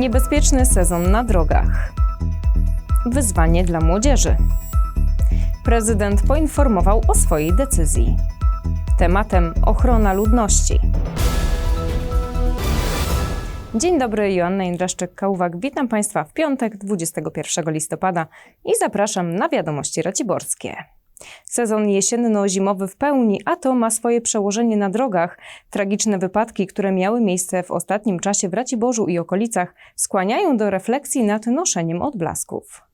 Niebezpieczny sezon na drogach. Wyzwanie dla młodzieży. Prezydent poinformował o swojej decyzji. Tematem ochrona ludności. Dzień dobry, Joanna Jędraszczyk-Kałwak. Witam Państwa w piątek, 21 listopada i zapraszam na wiadomości raciborskie. Sezon jesienno-zimowy w pełni, a to ma swoje przełożenie na drogach. Tragiczne wypadki, które miały miejsce w ostatnim czasie w Raciborzu i okolicach, skłaniają do refleksji nad noszeniem odblasków.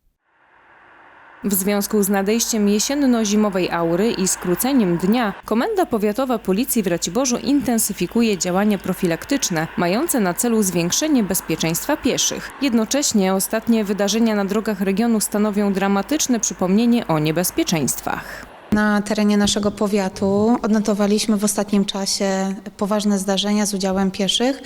W związku z nadejściem jesienno-zimowej aury i skróceniem dnia, Komenda Powiatowa Policji w Raciborzu intensyfikuje działania profilaktyczne, mające na celu zwiększenie bezpieczeństwa pieszych. Jednocześnie ostatnie wydarzenia na drogach regionu stanowią dramatyczne przypomnienie o niebezpieczeństwach. Na terenie naszego powiatu odnotowaliśmy w ostatnim czasie poważne zdarzenia z udziałem pieszych.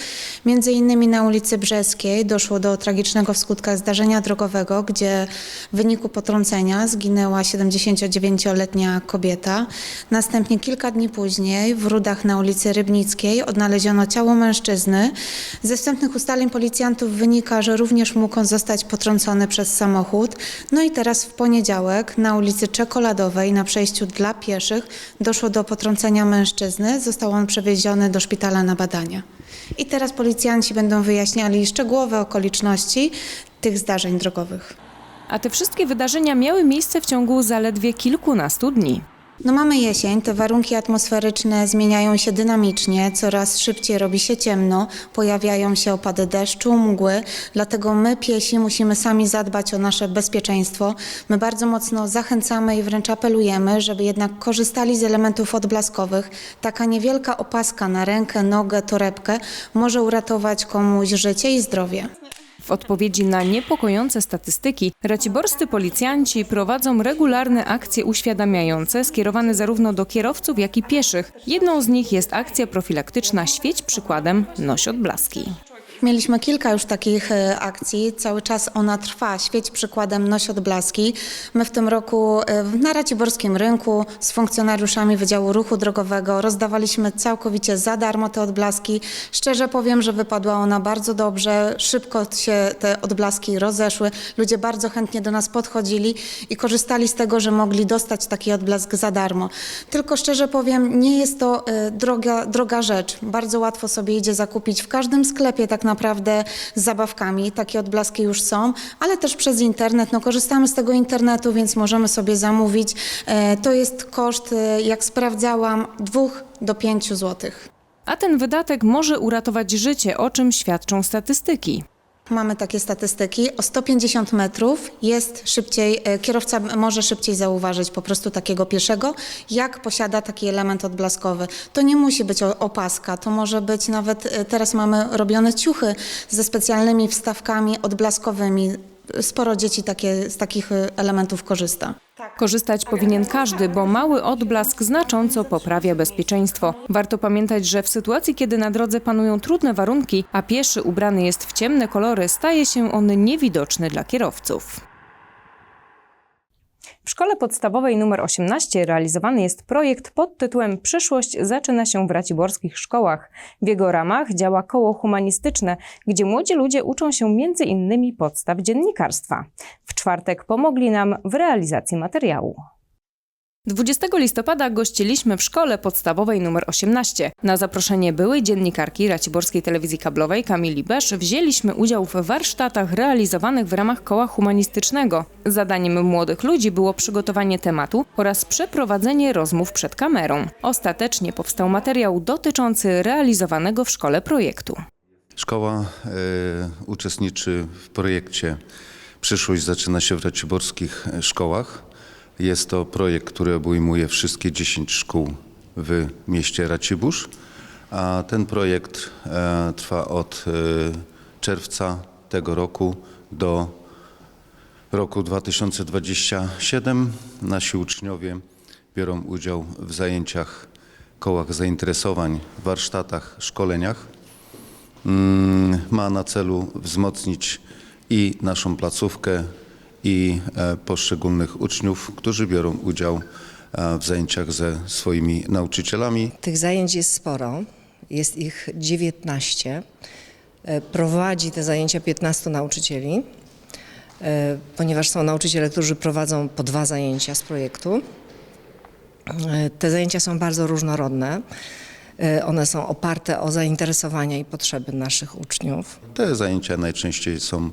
Między innymi na ulicy Brzeskiej doszło do tragicznego w skutkach zdarzenia drogowego, gdzie w wyniku potrącenia zginęła 79-letnia kobieta. Następnie kilka dni później w Rudach na ulicy Rybnickiej odnaleziono ciało mężczyzny. Ze wstępnych ustaleń policjantów wynika, że również mógł on zostać potrącony przez samochód. No i teraz w poniedziałek na ulicy Czekoladowej na przejściu dla pieszych doszło do potrącenia mężczyzny. Został on przewieziony do szpitala na badania. I teraz policjanci będą wyjaśniali szczegółowe okoliczności tych zdarzeń drogowych. A te wszystkie wydarzenia miały miejsce w ciągu zaledwie kilkunastu dni. No mamy jesień, te warunki atmosferyczne zmieniają się dynamicznie, coraz szybciej robi się ciemno, pojawiają się opady deszczu, mgły, dlatego my piesi musimy sami zadbać o nasze bezpieczeństwo. My bardzo mocno zachęcamy i wręcz apelujemy, żeby jednak korzystali z elementów odblaskowych. Taka niewielka opaska na rękę, nogę, torebkę może uratować komuś życie i zdrowie. W odpowiedzi na niepokojące statystyki, raciborscy policjanci prowadzą regularne akcje uświadamiające skierowane zarówno do kierowców, jak i pieszych. Jedną z nich jest akcja profilaktyczna Świeć przykładem, noś odblaski. Mieliśmy kilka już takich e, akcji, cały czas ona trwa. Świeć przykładem noś odblaski. My w tym roku e, na Raciborskim Rynku z funkcjonariuszami Wydziału Ruchu Drogowego rozdawaliśmy całkowicie za darmo te odblaski. Szczerze powiem, że wypadła ona bardzo dobrze. Szybko się te odblaski rozeszły. Ludzie bardzo chętnie do nas podchodzili i korzystali z tego, że mogli dostać taki odblask za darmo. Tylko szczerze powiem, nie jest to e, droga, droga rzecz. Bardzo łatwo sobie idzie zakupić w każdym sklepie tak naprawdę z zabawkami. Takie odblaski już są, ale też przez internet. No, korzystamy z tego internetu, więc możemy sobie zamówić. E, To jest koszt, e, jak sprawdzałam, 2 do 5 złotych. A ten wydatek może uratować życie, o czym świadczą statystyki. Mamy takie statystyki. O 150 metrów jest szybciej, e, kierowca może szybciej zauważyć po prostu takiego pieszego, jak posiada taki element odblaskowy. To nie musi być opaska, to może być nawet, e, teraz mamy robione ciuchy ze specjalnymi wstawkami odblaskowymi. Sporo dzieci takie, z takich e, elementów korzysta. Korzystać powinien każdy, bo mały odblask znacząco poprawia bezpieczeństwo. Warto pamiętać, że w sytuacji, kiedy na drodze panują trudne warunki, a pieszy ubrany jest w ciemne kolory, staje się on niewidoczny dla kierowców. W szkole podstawowej nr 18 realizowany jest projekt pod tytułem Przyszłość zaczyna się w raciborskich szkołach. W jego ramach działa koło humanistyczne, gdzie młodzi ludzie uczą się między innymi podstaw dziennikarstwa. W czwartek pomogli nam w realizacji materiału. 20 listopada gościliśmy w szkole podstawowej nr 18. Na zaproszenie byłej dziennikarki Raciborskiej Telewizji Kablowej Kamili Besz wzięliśmy udział w warsztatach realizowanych w ramach koła humanistycznego. Zadaniem młodych ludzi było przygotowanie tematu oraz przeprowadzenie rozmów przed kamerą. Ostatecznie powstał materiał dotyczący realizowanego w szkole projektu. Szkoła e, uczestniczy w projekcie Przyszłość zaczyna się w raciborskich e, szkołach. Jest to projekt, który obejmuje wszystkie 10 szkół w mieście Racibórz, a ten projekt e, trwa od e, czerwca tego roku do roku 2027. Nasi uczniowie biorą udział w zajęciach, kołach zainteresowań, warsztatach, szkoleniach mm, ma na celu wzmocnić i naszą placówkę, i e, poszczególnych uczniów, którzy biorą udział e, w zajęciach ze swoimi nauczycielami. Tych zajęć jest sporo, jest ich 19. E, Prowadzi te zajęcia 15 nauczycieli, ponieważ są nauczyciele, którzy prowadzą po dwa zajęcia z projektu. Te zajęcia są bardzo różnorodne. E, One są oparte o zainteresowania i potrzeby naszych uczniów. Te zajęcia najczęściej są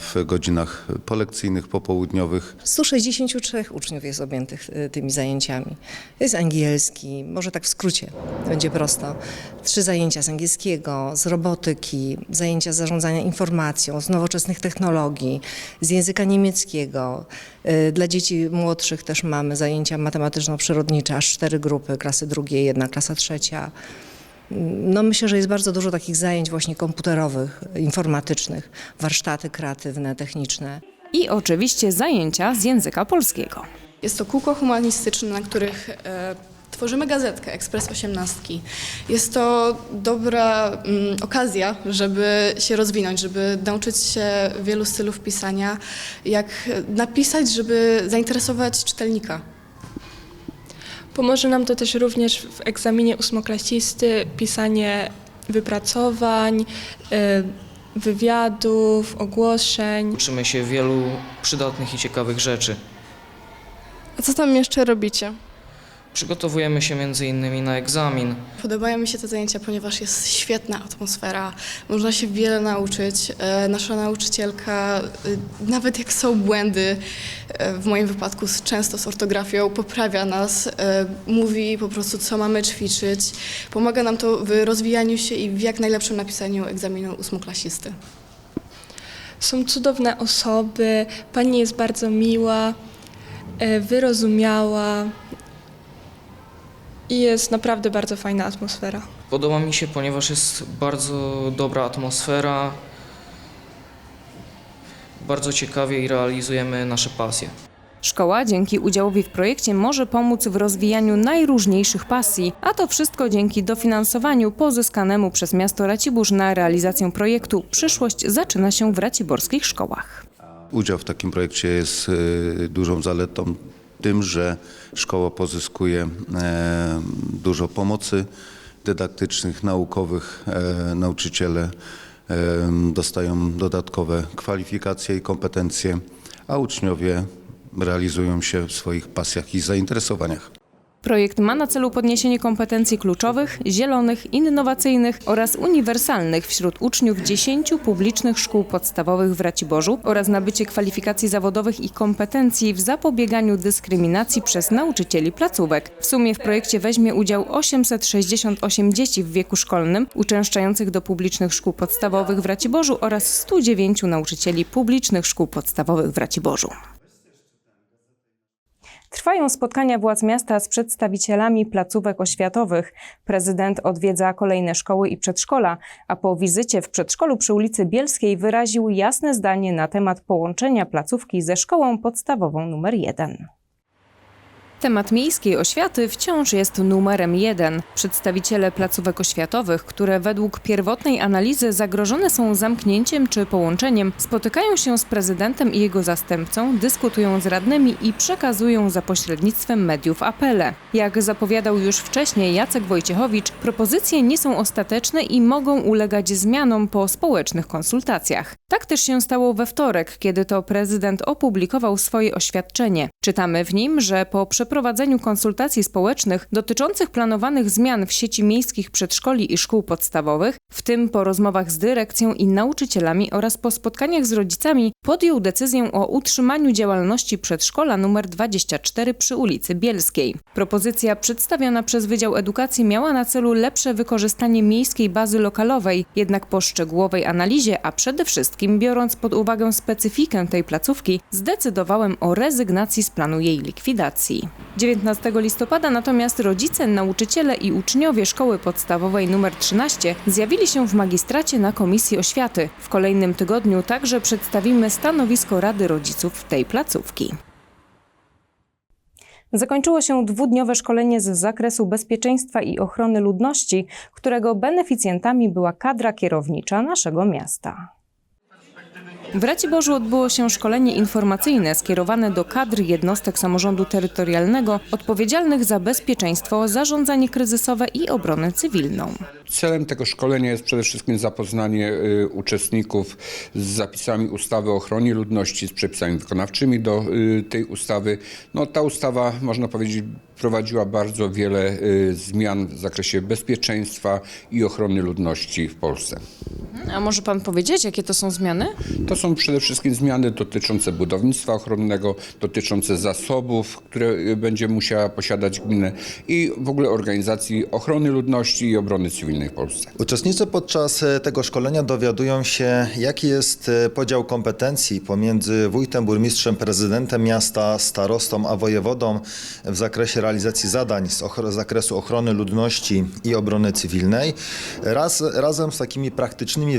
w godzinach polekcyjnych, popołudniowych. 163 uczniów jest objętych e, tymi zajęciami. Jest angielski, może tak w skrócie, będzie prosto. Trzy zajęcia z angielskiego, z robotyki, zajęcia z zarządzania informacją, z nowoczesnych technologii, z języka niemieckiego. E, Dla dzieci młodszych też mamy zajęcia matematyczno-przyrodnicze, aż cztery grupy, klasy drugie, jedna klasa trzecia. No myślę, że jest bardzo dużo takich zajęć właśnie komputerowych, informatycznych, warsztaty kreatywne, techniczne. I oczywiście zajęcia z języka polskiego. Jest to kółko humanistyczne, na których e, tworzymy gazetkę Ekspres 18. Jest to dobra mm, okazja, żeby się rozwinąć, żeby nauczyć się wielu stylów pisania, jak napisać, żeby zainteresować czytelnika. Pomoże nam to też również w egzaminie ósmoklasisty pisanie wypracowań, y, wywiadów, ogłoszeń. Uczymy się wielu przydatnych i ciekawych rzeczy. A co tam jeszcze robicie? Przygotowujemy się m.in. na egzamin. Podobają mi się te zajęcia, ponieważ jest świetna atmosfera. Można się wiele nauczyć. E, Nasza nauczycielka, e, nawet jak są błędy, e, w moim wypadku często z ortografią, poprawia nas, mówi po prostu, co mamy ćwiczyć. Pomaga nam to w rozwijaniu się i w jak najlepszym napisaniu egzaminu ósmoklasisty. Są cudowne osoby, pani jest bardzo miła, wyrozumiała i jest naprawdę bardzo fajna atmosfera. Podoba mi się, ponieważ jest bardzo dobra atmosfera. Bardzo ciekawie i realizujemy nasze pasje. Szkoła dzięki udziałowi w projekcie może pomóc w rozwijaniu najróżniejszych pasji, a to wszystko dzięki dofinansowaniu pozyskanemu przez miasto Racibórz na realizację projektu Przyszłość zaczyna się w raciborskich szkołach. Udział w takim projekcie jest e, dużą zaletą tym, że szkoła pozyskuje e, dużo pomocy dydaktycznych, naukowych. E, Nauczyciele e, dostają dodatkowe kwalifikacje i kompetencje, a uczniowie realizują się w swoich pasjach i zainteresowaniach. Projekt ma na celu podniesienie kompetencji kluczowych, zielonych, innowacyjnych oraz uniwersalnych wśród uczniów 10 publicznych szkół podstawowych w Raciborzu oraz nabycie kwalifikacji zawodowych i kompetencji w zapobieganiu dyskryminacji przez nauczycieli placówek. W sumie w projekcie weźmie udział 868 dzieci w wieku szkolnym uczęszczających do publicznych szkół podstawowych w Raciborzu oraz 109 nauczycieli publicznych szkół podstawowych w Raciborzu. Trwają spotkania władz miasta z przedstawicielami placówek oświatowych. Prezydent odwiedza kolejne szkoły i przedszkola, a po wizycie w przedszkolu przy ulicy Bielskiej wyraził jasne zdanie na temat połączenia placówki ze szkołą podstawową nr 1. Temat miejskiej oświaty wciąż jest numerem jeden. Przedstawiciele placówek oświatowych, które według pierwotnej analizy zagrożone są zamknięciem czy połączeniem, spotykają się z prezydentem i jego zastępcą, dyskutują z radnymi i przekazują za pośrednictwem mediów apele. Jak zapowiadał już wcześniej Jacek Wojciechowicz, propozycje nie są ostateczne i mogą ulegać zmianom po społecznych konsultacjach. Tak też się stało we wtorek, kiedy to prezydent opublikował swoje oświadczenie. Czytamy w nim, że po przeprowadzeniu konsultacji społecznych dotyczących planowanych zmian w sieci miejskich przedszkoli i szkół podstawowych, w tym po rozmowach z dyrekcją i nauczycielami oraz po spotkaniach z rodzicami, podjął decyzję o utrzymaniu działalności przedszkola nr 24 przy ulicy Bielskiej. Propozycja przedstawiona przez Wydział Edukacji miała na celu lepsze wykorzystanie miejskiej bazy lokalowej, jednak po szczegółowej analizie, a przede wszystkim biorąc pod uwagę specyfikę tej placówki, zdecydowałem o rezygnacji z planu jej likwidacji. 19 listopada natomiast rodzice, nauczyciele i uczniowie szkoły podstawowej nr 13 zjawili się w magistracie na Komisji Oświaty. W kolejnym tygodniu także przedstawimy stanowisko Rady Rodziców tej placówki. Zakończyło się dwudniowe szkolenie z zakresu bezpieczeństwa i ochrony ludności, którego beneficjentami była kadra kierownicza naszego miasta. W Raciborzu odbyło się szkolenie informacyjne skierowane do kadr jednostek samorządu terytorialnego odpowiedzialnych za bezpieczeństwo, zarządzanie kryzysowe i obronę cywilną. Celem tego szkolenia jest przede wszystkim zapoznanie y, uczestników z zapisami ustawy o ochronie ludności, z przepisami wykonawczymi do y, tej ustawy. No, ta ustawa, można powiedzieć, prowadziła bardzo wiele y, zmian w zakresie bezpieczeństwa i ochrony ludności w Polsce. A może pan powiedzieć, jakie to są zmiany? To są przede wszystkim zmiany dotyczące budownictwa ochronnego, dotyczące zasobów, które y, będzie musiała posiadać gmina i w ogóle organizacji ochrony ludności i obrony cywilnej w Polsce. Uczestnicy podczas e, tego szkolenia dowiadują się, jaki jest e, podział kompetencji pomiędzy wójtem, burmistrzem, prezydentem miasta, starostą a wojewodą w zakresie realizacji zadań z zakresu ochrony ludności i obrony cywilnej, raz, razem z takimi praktycznymi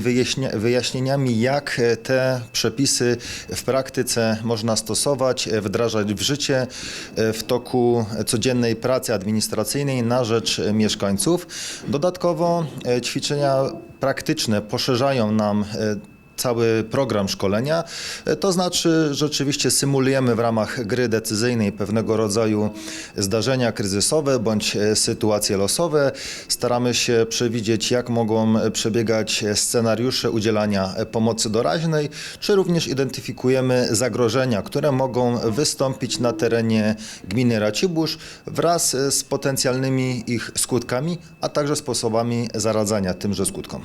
wyjaśnieniami, jak e, przepisy w praktyce można stosować, e, wdrażać w życie e, w toku codziennej pracy administracyjnej na rzecz e, mieszkańców. Dodatkowo ćwiczenia praktyczne poszerzają nam cały program szkolenia. To znaczy, rzeczywiście symulujemy w ramach gry decyzyjnej pewnego rodzaju zdarzenia kryzysowe bądź e, sytuacje losowe. Staramy się przewidzieć, jak mogą przebiegać scenariusze udzielania pomocy doraźnej, czy również identyfikujemy zagrożenia, które mogą wystąpić na terenie gminy Racibórz wraz e, z potencjalnymi ich skutkami, a także sposobami zaradzania tymże skutkom.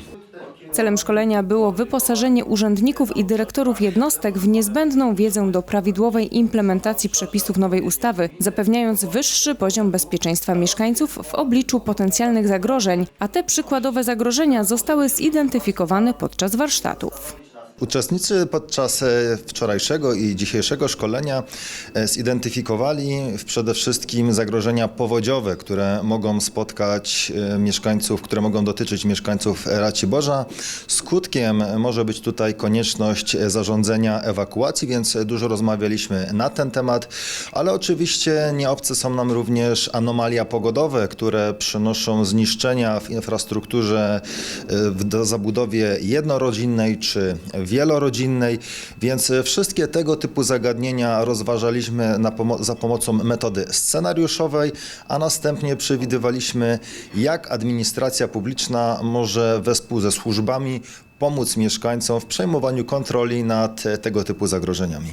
Celem szkolenia było wyposażenie urzędników i dyrektorów jednostek w niezbędną wiedzę do prawidłowej implementacji przepisów nowej ustawy, zapewniając wyższy poziom bezpieczeństwa mieszkańców w obliczu potencjalnych zagrożeń, a te przykładowe zagrożenia zostały zidentyfikowane podczas warsztatów. Uczestnicy podczas e, wczorajszego i dzisiejszego szkolenia e, zidentyfikowali przede wszystkim zagrożenia powodziowe, które mogą spotkać e, mieszkańców, które mogą dotyczyć mieszkańców Raciborza. Skutkiem może być tutaj konieczność zarządzenia ewakuacji, więc dużo rozmawialiśmy na ten temat, ale oczywiście nieobce są nam również anomalia pogodowe, które przynoszą zniszczenia w infrastrukturze w do zabudowie jednorodzinnej czy wielorodzinnej, więc e, wszystkie tego typu zagadnienia rozważaliśmy pomo- za pomocą metody scenariuszowej, a następnie przewidywaliśmy, jak administracja publiczna może wespół ze służbami pomóc mieszkańcom w przejmowaniu kontroli nad e, tego typu zagrożeniami.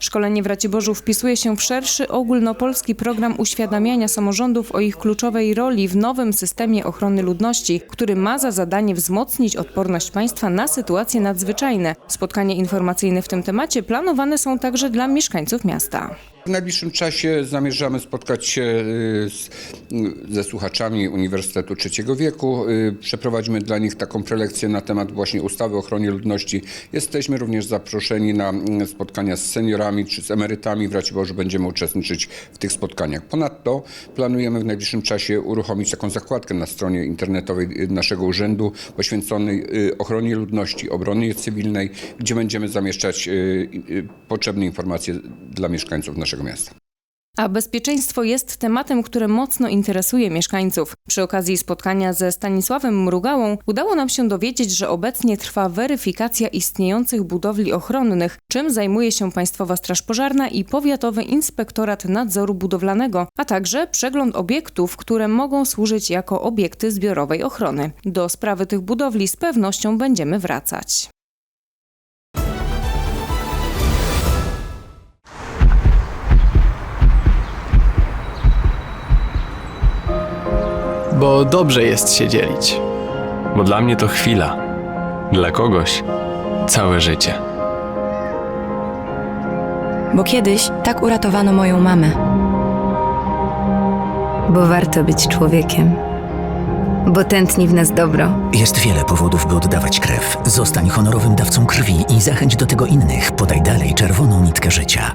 Szkolenie w Raciborzu wpisuje się w szerszy ogólnopolski program uświadamiania samorządów o ich kluczowej roli w nowym systemie ochrony ludności, który ma za zadanie wzmocnić odporność państwa na sytuacje nadzwyczajne. Spotkania informacyjne w tym temacie planowane są także dla mieszkańców miasta. W najbliższym czasie zamierzamy spotkać się y, z, y, ze słuchaczami Uniwersytetu Trzeciego Wieku. Y, Przeprowadzimy dla nich taką prelekcję na temat właśnie ustawy o ochronie ludności. Jesteśmy również zaproszeni na mm, spotkania z seniorami czy z emerytami. W Raciborzu będziemy uczestniczyć w tych spotkaniach. Ponadto planujemy w najbliższym czasie uruchomić taką zakładkę na stronie internetowej naszego urzędu poświęconej ochronie ludności, obronie cywilnej, gdzie będziemy zamieszczać potrzebne informacje dla mieszkańców naszego miasta. A bezpieczeństwo jest tematem, który mocno interesuje mieszkańców. Przy okazji spotkania ze Stanisławem Mrugałą udało nam się dowiedzieć, że obecnie trwa weryfikacja istniejących budowli ochronnych, czym zajmuje się Państwowa Straż Pożarna i Powiatowy Inspektorat Nadzoru Budowlanego, a także przegląd obiektów, które mogą służyć jako obiekty zbiorowej ochrony. Do sprawy tych budowli z pewnością będziemy wracać. Bo dobrze jest się dzielić. Bo dla mnie to chwila, dla kogoś całe życie. Bo kiedyś tak uratowano moją mamę. Bo warto być człowiekiem. Bo tętni w nas dobro. Jest wiele powodów, by oddawać krew. Zostań honorowym dawcą krwi i zachęć do tego innych. Podaj dalej czerwoną nitkę życia.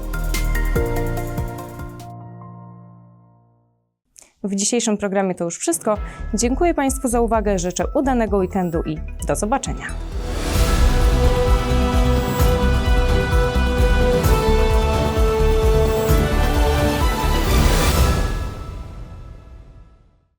W dzisiejszym programie to już wszystko. Dziękuję Państwu za uwagę, życzę udanego weekendu i do zobaczenia.